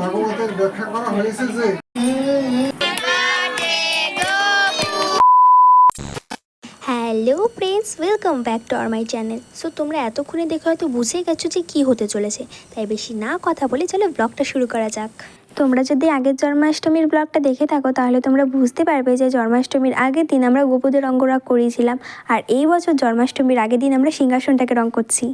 ভাগবতের ব্যাখ্যা করা হয়েছে যে hello friends welcome back to R my channel so তোমরা এতক্ষণে দেখে হয়তো বুঝেই গেছো যে কী হতে চলেছে। তাই বেশি না কথা বলে চলো ব্লগটা শুরু করা যাক। তোমরা যদি আগের জন্মাষ্টমীর ব্লগটা দেখে থাকো, তাহলে তোমরা বুঝতে পারবে যে জন্মাষ্টমীর আগের দিন আমরা গোপুদের রঙ্গরাগ করিয়েছিলাম। আর এই বছর জন্মাষ্টমীর আগের দিন আমরা সিংহাসনটাকে রং করছি।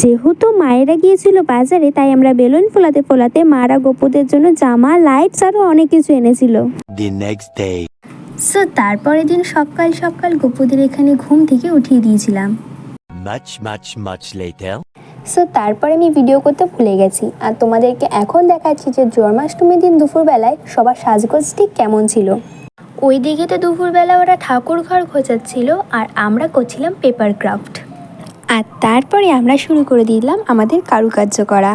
যেহেতু মায়েরা গিয়েছিল বাজারে তাই আমরা বেলুন ফোলাতে ফোলাতে মারা গোপুদের জন্য জামা লাইটস আরও অনেক কিছু এনেছিল। সো তারপরের দিন সকাল সকাল গোপুদের এখানে ঘুম থেকে উঠিয়ে দিয়েছিলাম। Much, much, much later. So তারপরে আমি ভিডিও করতে ভুলে গেছি। আর তোমাদেরকে এখন দেখাচ্ছি যে জন্মাষ্টমীর দিন দুপুরবেলায় সবার সাজগোজ ঠিক কেমন ছিল। ওই দিকে তো দুপুরবেলা ওরা ঠাকুর ঘর খোঁজাচ্ছিল আর আমরা করছিলাম পেপার ক্রাফট আর তারপরে আমরা শুরু করে দিলাম আমাদের কারুকার্য করা।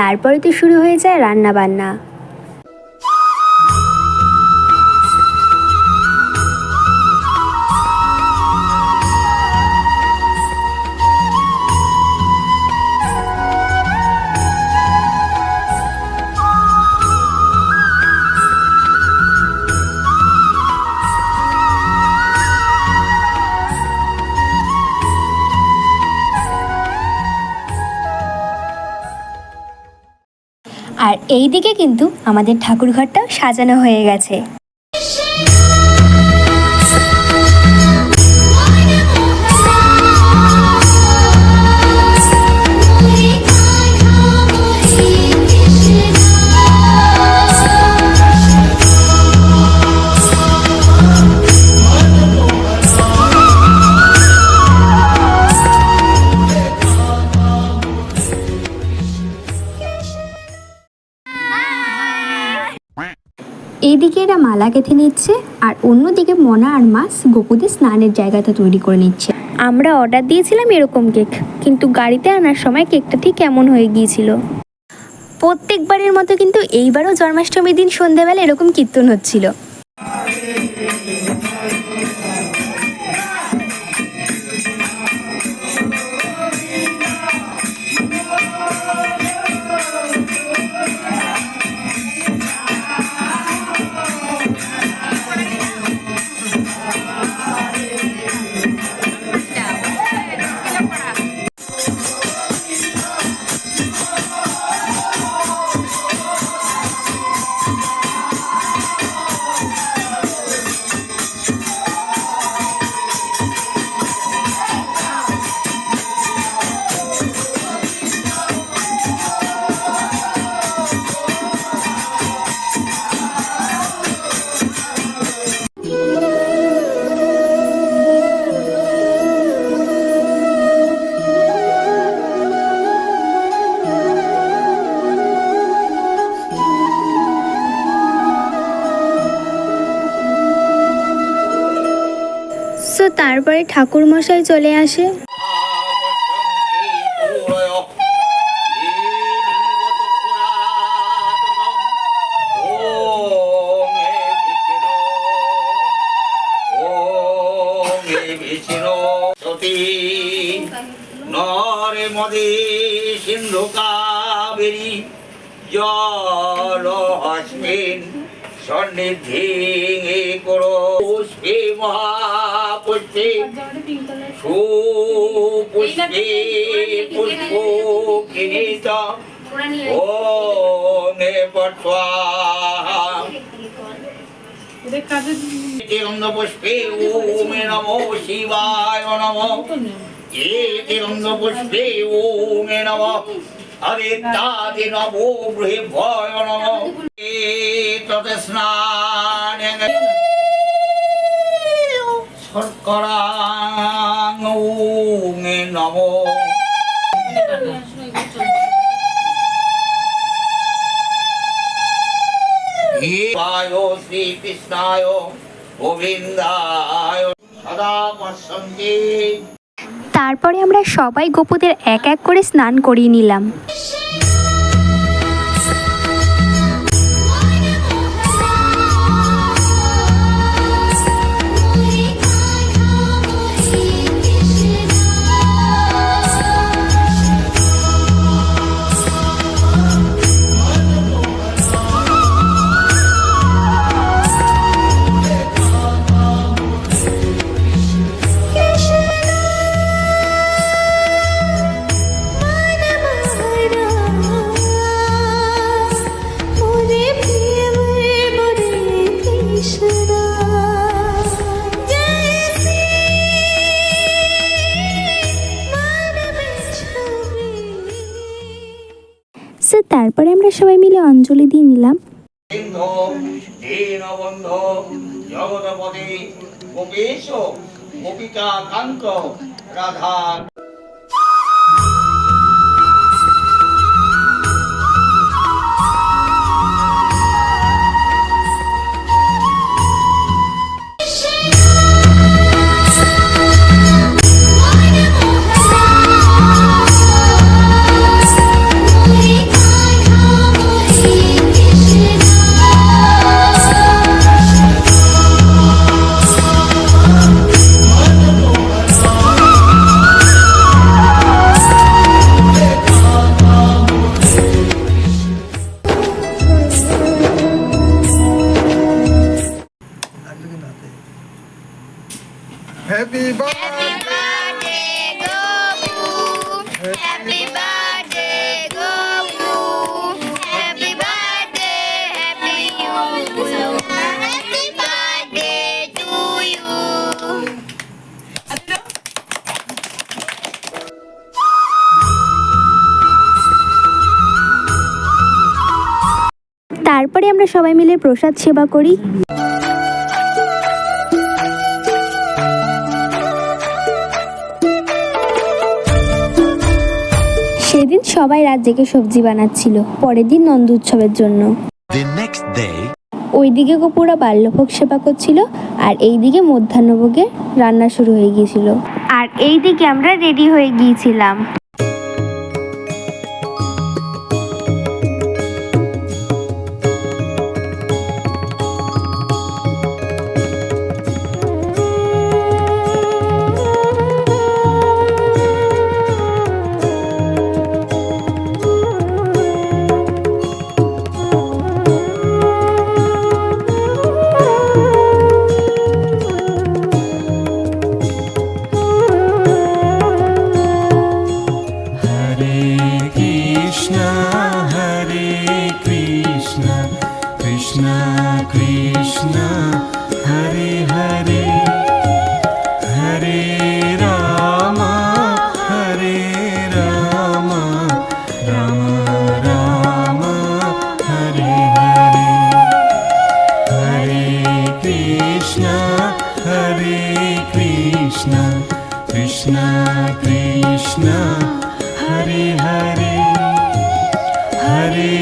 তারপরে তো শুরু হয়ে যায় রান্না বান্না এই দিকে কিন্তু আমাদের ঠাকুরঘরটাও সাজানো হয়ে গেছে। এইদিকে এরা মালা গেঁথে নিচ্ছে আর অন্যদিকে মনা আর মাস গোপুদের স্নানের জায়গাটা তৈরি করে নিচ্ছে। আমরা অর্ডার দিয়েছিলাম এরকম কেক, কিন্তু গাড়িতে আনার সময় কেকটা ঠিক কেমন হয়ে গিয়েছিল। প্রত্যেকবারের মতো কিন্তু এইবারও জন্মাষ্টমীর দিন সন্ধ্যাবেলা এরকম কীর্তন হচ্ছিল। তারপরে ঠাকুর মশাই চলে আসে। নরে মদে সিন্ধু কাবেরী জল হস্মিন সন্নিধি করো। পুষ্পে মহাপুষ্পে সুপুষ্পে পুষ্প কিনিত ও মে পট্বাহা তিরঙ্গ পুষ্পে ওমে নমো শিবায় নমো। এ তিরঙ্গ পুষ্পে ওমে নমঃ আদিত্যাদি নমো বৃহভয় নম। ততে স্নান শর্করাং শ্রীকৃষ্ণায় গোবিন্দায় সদা পশ্যন্তি তারপরে আমরা সবাই গোপুদের এক এক করে স্নান করিয়ে নিলাম। সো তারপরে আমরা সবাই মিলে অঞ্জলি দিয়ে নিলাম। Radha happy birthday Happy birthday, Goku. Happy birthday, happy you. Happy birthday to you. তারপরে আমরা সবাই মিলে প্রসাদ সেবা করি সবাই রাত জেগে সবজি বানাচ্ছিল পরের দিন নন্দ উৎসবের জন্য। ওইদিকে গোপুরা বাল্যভোগ সেবা করছিল আর এইদিকে মধ্যাহ্নভোগের রান্না শুরু হয়ে গিয়েছিল। আর এইদিকে আমরা রেডি হয়ে গিয়েছিলাম।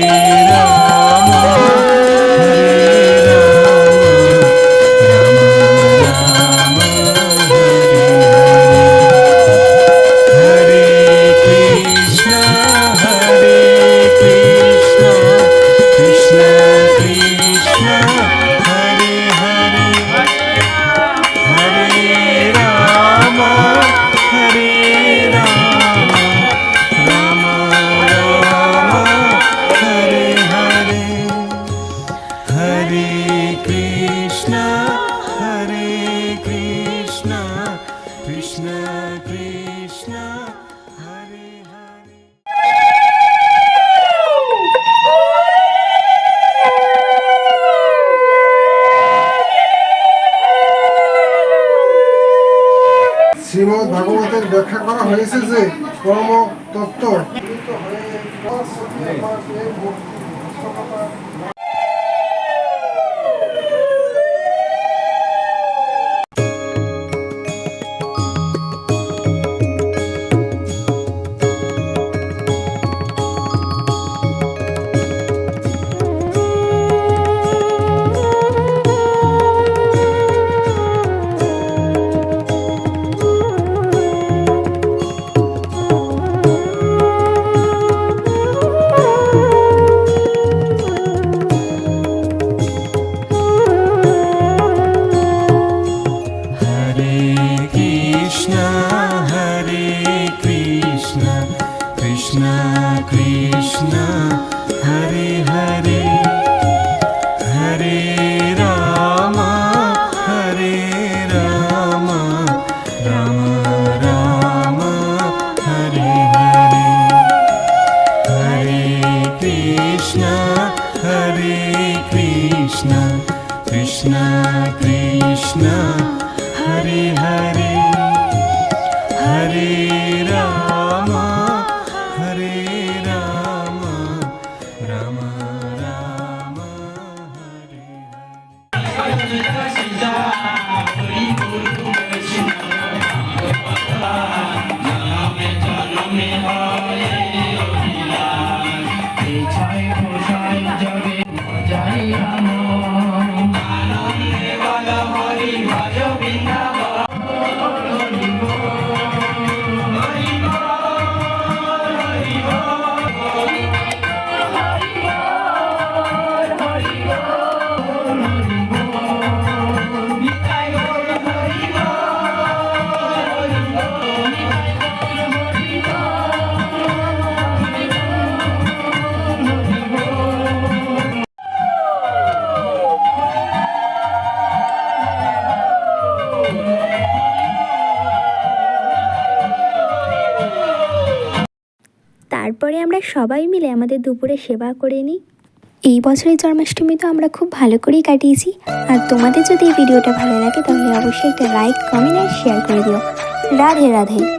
রে ভাগবতের ব্যাখ্যা করা হয়েছে যে কর্মতত্ত্ব Hare りがとうございました。তারপরে আমরা সবাই মিলে আমাদের দুপুরে সেবা করে নিই। এই বছরের জন্মাষ্টমী তো আমরা খুব ভালো করেই কাটিয়েছি। আর তোমাদের যদি এই ভিডিওটা ভালো লাগে তাহলে অবশ্যই একটা লাইক কমেন্ট আর শেয়ার করে দিও। রাধে রাধে।